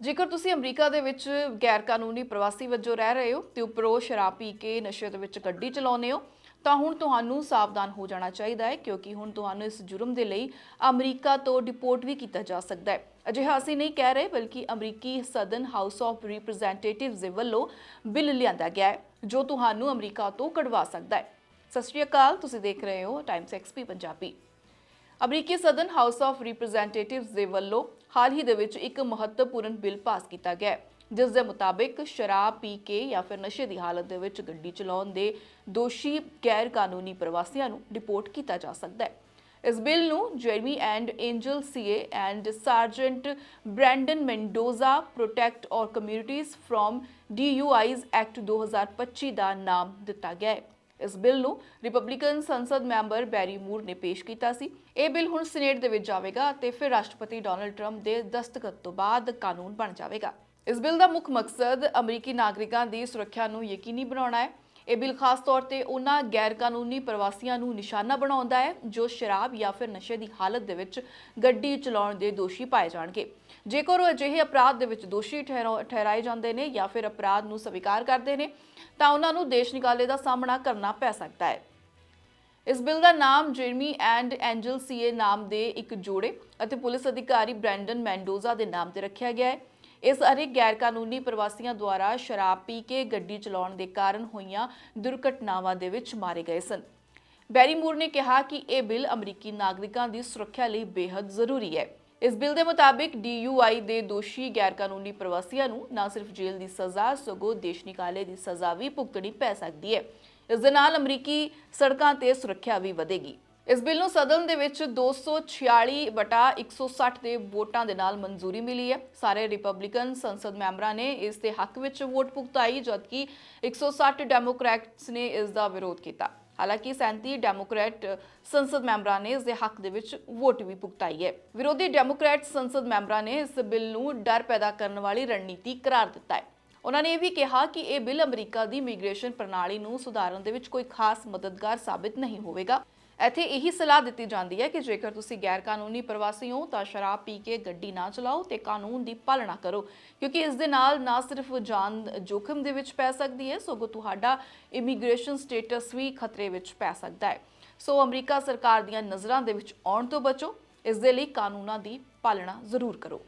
ਜੇਕਰ ਤੁਸੀਂ ਅਮਰੀਕਾ ਦੇ ਵਿੱਚ ਗੈਰ ਕਾਨੂੰਨੀ ਪ੍ਰਵਾਸੀ ਵਜੋਂ ਰਹਿ ਰਹੇ ਹੋ ਤੇ ਉੱਪਰੋਂ ਸ਼ਰਾਬ ਪੀ ਕੇ ਨਸ਼ੇ ਦੇ ਵਿੱਚ ਗੱਡੀ ਚਲਾਉਂਦੇ ਹੋ, ਤਾਂ ਹੁਣ ਤੁਹਾਨੂੰ ਸਾਵਧਾਨ ਹੋ ਜਾਣਾ ਚਾਹੀਦਾ ਹੈ, ਕਿਉਂਕਿ ਹੁਣ ਤੁਹਾਨੂੰ ਇਸ ਜੁਰਮ ਦੇ ਲਈ ਅਮਰੀਕਾ ਤੋਂ ਡਿਪੋਰਟ ਵੀ ਕੀਤਾ ਜਾ ਸਕਦਾ ਹੈ। ਅਜਿਹਾ ਅਸੀਂ ਨਹੀਂ ਕਹਿ ਰਹੇ, ਬਲਕਿ ਅਮਰੀਕੀ ਸਦਨ ਹਾਊਸ ਆਫ ਰਿਪਰੈਜ਼ੈਂਟੇਟਿਵਸ ਦੇ ਵੱਲੋਂ ਬਿੱਲ ਲਿਆਂਦਾ ਗਿਆ ਹੈ, ਜੋ ਤੁਹਾਨੂੰ ਅਮਰੀਕਾ ਤੋਂ ਕਢਵਾ ਸਕਦਾ ਹੈ। ਸਤਿ ਸ਼੍ਰੀ ਅਕਾਲ, ਤੁਸੀਂ ਦੇਖ ਰਹੇ ਹੋ ਟਾਈਮਸ ਐਕਸਪੀ ਪੰਜਾਬੀ। ਅਮਰੀਕੀ ਸਦਨ ਹਾਊਸ ਆਫ ਰਿਪਰੈਜ਼ੈਂਟੇਟਿਵਸ ਦੇ ਵੱਲੋਂ ਹਾਲ ਹੀ ਦੇ ਵਿੱਚ ਇੱਕ ਮਹੱਤਵਪੂਰਨ ਬਿੱਲ ਪਾਸ ਕੀਤਾ ਗਿਆ ਹੈ, ਜਿਸ ਦੇ ਮੁਤਾਬਿਕ ਸ਼ਰਾਬ ਪੀ ਕੇ ਜਾਂ ਫਿਰ ਨਸ਼ੇ ਦੀ ਹਾਲਤ ਦੇ ਵਿੱਚ ਗੱਡੀ ਚਲਾਉਣ ਦੇ ਦੋਸ਼ੀ ਗੈਰ ਕਾਨੂੰਨੀ ਪ੍ਰਵਾਸੀਆਂ ਨੂੰ ਡਿਪੋਰਟ ਕੀਤਾ ਜਾ ਸਕਦਾ ਹੈ। ਇਸ ਬਿੱਲ ਨੂੰ Jeremy and Angel CA and Sergeant Brandon Mendoza protect our communities from DUIs act 2025 ਦਾ ਨਾਮ ਦਿੱਤਾ ਗਿਆ ਹੈ। ਇਸ ਬਿੱਲ ਨੂੰ ਰਿਪਬਲਿਕਨ ਸੰਸਦ ਮੈਂਬਰ ਬੈਰੀ ਮੂਰ ਨੇ ਪੇਸ਼ ਕੀਤਾ ਸੀ। ਇਹ ਬਿੱਲ ਹੁਣ ਸੀਨੇਟ ਦੇ ਵਿੱਚ ਜਾਵੇਗਾ ਅਤੇ ਫਿਰ ਰਾਸ਼ਟਰਪਤੀ ਡੋਨਲਡ ਟਰੰਪ ਦੇ ਦਸਤਖਤ ਤੋਂ ਬਾਅਦ ਕਾਨੂੰਨ ਬਣ ਜਾਵੇਗਾ। ਇਸ ਬਿੱਲ ਦਾ ਮੁੱਖ ਮਕਸਦ ਅਮਰੀਕੀ ਨਾਗਰਿਕਾਂ ਦੀ ਸੁਰੱਖਿਆ ਨੂੰ ਯਕੀਨੀ ਬਣਾਉਣਾ ਹੈ। ਇਹ ਬਿੱਲ ਖਾਸ ਤੌਰ ਤੇ ਉਹਨਾਂ ਗੈਰ ਕਾਨੂੰਨੀ ਪ੍ਰਵਾਸੀਆਂ ਨੂੰ ਨਿਸ਼ਾਨਾ ਬਣਾਉਂਦਾ ਹੈ, ਜੋ ਸ਼ਰਾਬ ਜਾਂ ਫਿਰ ਨਸ਼ੇ ਦੀ ਹਾਲਤ ਦੇ ਵਿੱਚ ਗੱਡੀ ਚਲਾਉਣ ਦੇ ਦੋਸ਼ੀ ਪਾਏ ਜਾਣਗੇ। ਜੇਕਰ ਉਹ ਅਜਿਹੇ ਅਪਰਾਧ ਦੇ ਵਿੱਚ ਦੋਸ਼ੀ ਠਹਿਰਾ- ਠਹਿਰਾਏ ਜਾਂਦੇ ਨੇ ਜਾਂ ਫਿਰ ਅਪਰਾਧ ਨੂੰ ਸਵੀਕਾਰ ਕਰਦੇ ਨੇ, ਤਾਂ ਉਹਨਾਂ ਨੂੰ ਦੇਸ਼ ਨਿਕਾਲੇ ਦਾ ਸਾਹਮਣਾ ਕਰਨਾ ਪੈ ਸਕਦਾ ਹੈ। ਇਸ ਬਿੱਲ ਦਾ ਨਾਮ ਜਰਮੀ ਐਂਡ ਐਂਜਲ ਸੀਏ ਨਾਮ ਦੇ ਇੱਕ ਜੋੜੇ ਅਤੇ ਪੁਲਿਸ ਅਧਿਕਾਰੀ ਬ੍ਰੈਂਡਨ ਮੈਂਡੋਜ਼ਾ ਦੇ ਨਾਮ ਤੇ ਰੱਖਿਆ ਗਿਆ ਹੈ। ਇਸ ਅਰੇ ਗੈਰ ਕਾਨੂੰਨੀ ਪ੍ਰਵਾਸੀਆਂ ਦੁਆਰਾ ਸ਼ਰਾਬ ਪੀ ਕੇ ਗੱਡੀ ਚਲਾਉਣ ਦੇ ਕਾਰਨ ਹੋਈਆਂ ਦੁਰਘਟਨਾਵਾਂ ਦੇ ਵਿੱਚ ਮਾਰੇ ਗਏ ਸਨ। ਬੈਰੀਮੂਰ ਨੇ ਕਿਹਾ ਕਿ ਇਹ ਬਿੱਲ ਅਮਰੀਕੀ ਨਾਗਰਿਕਾਂ ਦੀ ਸੁਰੱਖਿਆ ਲਈ ਬੇहद ਜ਼ਰੂਰੀ ਹੈ। ਇਸ ਬਿੱਲ ਦੇ ਮੁਤਾਬਿਕ DUI ਦੇ ਦੋਸ਼ੀ ਗੈਰ ਕਾਨੂੰਨੀ ਪ੍ਰਵਾਸੀਆਂ ਨੂੰ ਨਾ ਸਿਰਫ ਜੇਲ੍ਹ ਦੀ ਸਜ਼ਾ, ਸਗੋਂ ਦੇਸ਼ ਨਿਕਾਲੇ ਦੀ ਸਜ਼ਾ ਵੀ ਭੁਗਤਣੀ ਪੈ ਸਕਦੀ ਹੈ। ਇਸ ਦੇ ਨਾਲ ਅਮਰੀਕੀ ਸੜਕਾਂ ਤੇ ਸੁਰੱਖਿਆ ਵੀ ਵਧੇਗੀ। ਇਸ ਬਿੱਲ ਨੂੰ ਸਦਨ ਦੇ ਵਿੱਚ 246 ਵਟਾ 160 ਦੇ ਵੋਟਾਂ ਦੇ ਨਾਲ ਮਨਜ਼ੂਰੀ ਮਿਲੀ ਹੈ। ਸਾਰੇ ਰਿਪਬਲਿਕਨ ਸੰਸਦ ਮੈਂਬਰਾਂ ਨੇ ਇਸ ਦੇ ਹੱਕ ਵਿੱਚ ਵੋਟ ਭੁਗਤਾਈ, ਜਦਕਿ 160 ਡੈਮੋਕ੍ਰੈਟਸ ਨੇ ਇਸ ਦਾ ਵਿਰੋਧ ਕੀਤਾ। ਹਾਲਾਂਕਿ 37 ਡੈਮੋਕ੍ਰੈਟ ਸੰਸਦ ਮੈਂਬਰਾਂ ਨੇ ਇਸ ਦੇ ਹੱਕ ਦੇ ਵਿੱਚ ਵੋਟ ਵੀ ਭੁਗਤਾਈ ਹੈ। ਵਿਰੋਧੀ ਡੈਮੋਕ੍ਰੈਟ ਸੰਸਦ ਮੈਂਬਰਾਂ ਨੇ ਇਸ ਬਿੱਲ ਨੂੰ ਡਰ ਪੈਦਾ ਕਰਨ ਵਾਲੀ ਰਣਨੀਤੀ ਕਰਾਰ ਦਿੱਤਾ ਹੈ। ਉਹਨਾਂ ਨੇ ਇਹ ਵੀ ਕਿਹਾ ਕਿ ਇਹ ਬਿੱਲ ਅਮਰੀਕਾ ਦੀ ਇਮੀਗ੍ਰੇਸ਼ਨ ਪ੍ਰਣਾਲੀ ਨੂੰ ਸੁਧਾਰਨ ਦੇ ਵਿੱਚ ਕੋਈ ਖਾਸ ਮਦਦਗਾਰ ਸਾਬਿਤ ਨਹੀਂ ਹੋਵੇਗਾ। ਇੱਥੇ ਇਹੀ ਸਲਾਹ ਦਿੱਤੀ ਜਾਂਦੀ ਹੈ ਕਿ ਜੇਕਰ ਤੁਸੀਂ ਗੈਰ ਕਾਨੂੰਨੀ ਪ੍ਰਵਾਸੀ ਹੋ ਤਾਂ ਸ਼ਰਾਬ ਪੀ ਕੇ ਗੱਡੀ ਨਾ ਚਲਾਓ ਤੇ ਕਾਨੂੰਨ ਦੀ ਪਾਲਣਾ ਕਰੋ, ਕਿਉਂਕਿ ਇਸ ਦੇ ਨਾਲ ਨਾ ਸਿਰਫ ਜਾਨ ਜੋਖਮ ਦੇ ਵਿੱਚ ਪੈ ਸਕਦੀ ਹੈ, ਸਗੋਂ ਤੁਹਾਡਾ ਇਮੀਗ੍ਰੇਸ਼ਨ ਸਟੇਟਸ ਵੀ ਖਤਰੇ ਵਿੱਚ ਪੈ ਸਕਦਾ ਹੈ। ਸੋ ਅਮਰੀਕਾ ਸਰਕਾਰ ਦੀਆਂ ਨਜ਼ਰਾਂ ਦੇ ਵਿੱਚ ਆਉਣ ਤੋਂ ਬਚੋ, ਇਸ ਦੇ ਲਈ ਕਾਨੂੰਨਾਂ ਦੀ ਪਾਲਣਾ ਜ਼ਰੂਰ ਕਰੋ।